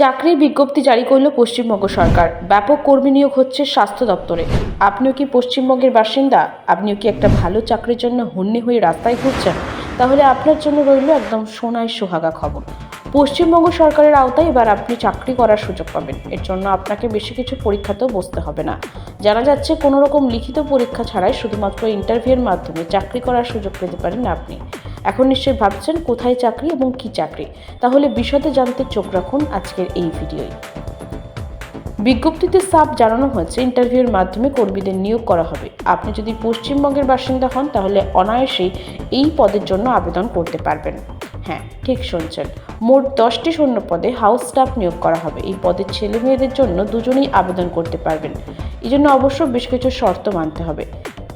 চাকরির বিজ্ঞপ্তি জারি করল পশ্চিমবঙ্গ সরকার। ব্যাপক কর্মী নিয়োগ হচ্ছে স্বাস্থ্য দপ্তরে। আপনিও কি পশ্চিমবঙ্গের বাসিন্দা? আপনিও কি একটা ভালো চাকরির জন্য হন্যে হয়ে রাস্তায় ঘুরছেন? তাহলে আপনার জন্য রইল একদম সোনায় সোহাগা খবর। পশ্চিমবঙ্গ সরকারের আওতায় এবার আপনি চাকরি করার সুযোগ পাবেন। এর জন্য আপনাকে বেশি কিছু পরীক্ষাতেও বসতে হবে না। জানা যাচ্ছে কোনো রকম লিখিত পরীক্ষা ছাড়াই শুধুমাত্র ইন্টারভিউয়ের মাধ্যমে চাকরি করার সুযোগ পেতে পারেন আপনি। এখন নিশ্চয়ই ভাবছেন কোথায় চাকরি এবং কি চাকরি। তাহলে বিশদে জানতে চোখ রাখুন আজকের এই ভিডিওয়। বিজ্ঞপ্তিতে সাফ জানানো হয়েছে ইন্টারভিউয়ের মাধ্যমে কর্মীদের নিয়োগ করা হবে। আপনি যদি পশ্চিমবঙ্গের বাসিন্দা হন, তাহলে অনায়াসেই এই পদের জন্য আবেদন করতে পারবেন। হ্যাঁ ঠিক শুনছেন। মোট দশটি শূন্য পদে হাউস স্টাফ নিয়োগ করা হবে। এই পদের ছেলে মেয়েদের জন্য দুজনেই আবেদন করতে পারবেন। এই জন্য অবশ্য বেশ কিছু শর্ত মানতে হবে।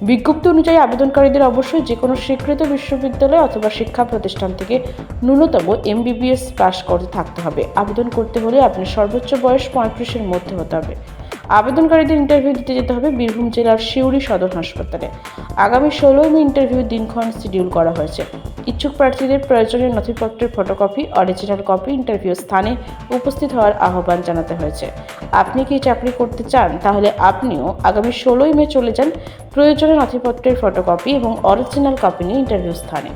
বিজ্ঞপ্তি অনুযায়ী আবেদনকারীদের অবশ্যই যে কোনো স্বীকৃত বিশ্ববিদ্যালয় অথবা শিক্ষা প্রতিষ্ঠান থেকে ন্যূনতম এমবিবিএস পাস করতে থাকতে হবে। আবেদন করতে হলে আপনার সর্বোচ্চ বয়স পঁয়ত্রিশের মধ্যে হতে হবে। আবেদনকারীদের ইন্টারভিউ দিতে যেতে হবে বীরভূম জেলার সিউড়ি সদর হাসপাতালে। আগামী ষোলোই মে ইন্টারভিউ দিনক্ষণ শিডিউল করা হয়েছে। ইচ্ছুক প্রার্থীদের প্রয়োজনীয় নথিপত্রের ফটোকপি অরিজিনাল কপি ইন্টারভিউ স্থানে উপস্থিত হওয়ার আহ্বান জানাতে হয়েছে। আপনি কি চাকরি করতে চান? তাহলে আপনিও আগামী ষোলোই মে চলে যান প্রয়োজনীয় নথিপত্রের ফটোকপি এবং অরিজিনাল কপি নিয়ে ইন্টারভিউ স্থানে।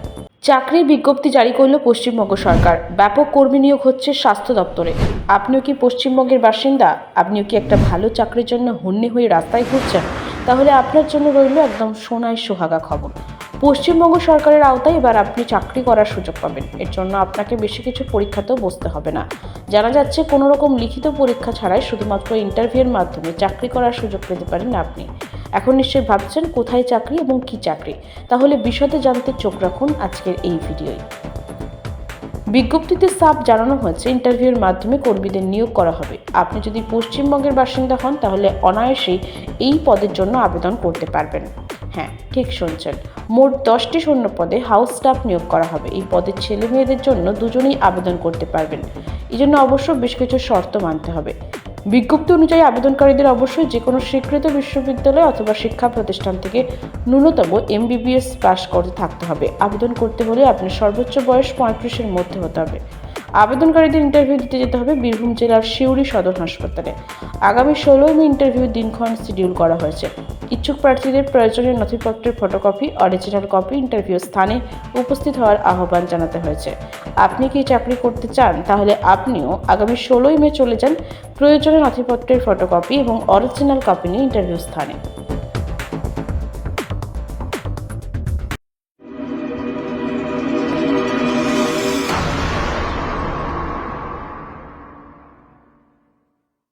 চাকরির বিজ্ঞপ্তি জারি করল পশ্চিমবঙ্গ সরকার। ব্যাপক কর্মী নিয়োগ হচ্ছে স্বাস্থ্য দপ্তরে। আপনিও কি পশ্চিমবঙ্গের বাসিন্দা? আপনিও কি একটা ভালো চাকরির জন্য হন্যে হয়ে রাস্তায় ঘুরছেন? তাহলে আপনার জন্য রইল একদম সোনায় সোহাগা খবর। পশ্চিমবঙ্গ সরকারের আওতায় এবার আপনি চাকরি করার সুযোগ পাবেন। এর জন্য আপনাকে বেশি কিছু পরীক্ষাতেও বসতে হবে না। জানা যাচ্ছে কোনো রকম লিখিত পরীক্ষা ছাড়াই শুধুমাত্র ইন্টারভিউয়ের মাধ্যমে চাকরি করার সুযোগ পেতে পারেন আপনি। এখন নিশ্চয়ই ভাবছেন কোথায় চাকরি এবং কি চাকরি। তাহলে বিশদে জানতে চোখ রাখুন আজকের এই ভিডিওয়। বিজ্ঞপ্তিতে সাফ জানানো হয়েছে ইন্টারভিউয়ের মাধ্যমে কর্মীদের নিয়োগ করা হবে। আপনি যদি পশ্চিমবঙ্গের বাসিন্দা হন, তাহলে অনায়াসেই এই পদের জন্য আবেদন করতে পারবেন। হ্যাঁ ঠিক শুনছেন। মোট দশটি শূন্য পদে হাউস স্টাফ নিয়োগ করা হবে। এই পদের ছেলে মেয়েদের জন্য দুজনেই আবেদন করতে পারবেন। এই জন্য অবশ্য বেশ কিছু শর্ত মানতে হবে। বিজ্ঞপ্তি অনুযায়ী আবেদনকারীদের অবশ্যই যে কোনো স্বীকৃত বিশ্ববিদ্যালয় অথবা শিক্ষা প্রতিষ্ঠান থেকে ন্যূনতম এমবিবিএস পাশ করতে থাকতে হবে। আবেদন করতে হলে আপনার সর্বোচ্চ বয়স পঁয়ত্রিশের মধ্যে হতে হবে। আবেদনকারীদের ইন্টারভিউ দিতে যেতে হবে বীরভূম জেলার সিউড়ি সদর হাসপাতালে। আগামী ষোলোই মে ইন্টারভিউ দিনক্ষণ শিডিউল করা হয়েছে। ইচ্ছুক প্রার্থীদের প্রয়োজনীয় নথিপত্রের ফটোকপি অরিজিনাল কপি ইন্টারভিউ স্থানে উপস্থিত হওয়ার আহ্বান জানাতে হয়েছে। আপনি কি চাকরি করতে চান? তাহলে আপনিও আগামী ষোলোই মে চলে যান প্রয়োজনীয় নথিপত্রের ফটোকপি এবং অরিজিনাল কপি নিয়ে ইন্টারভিউ স্থানে।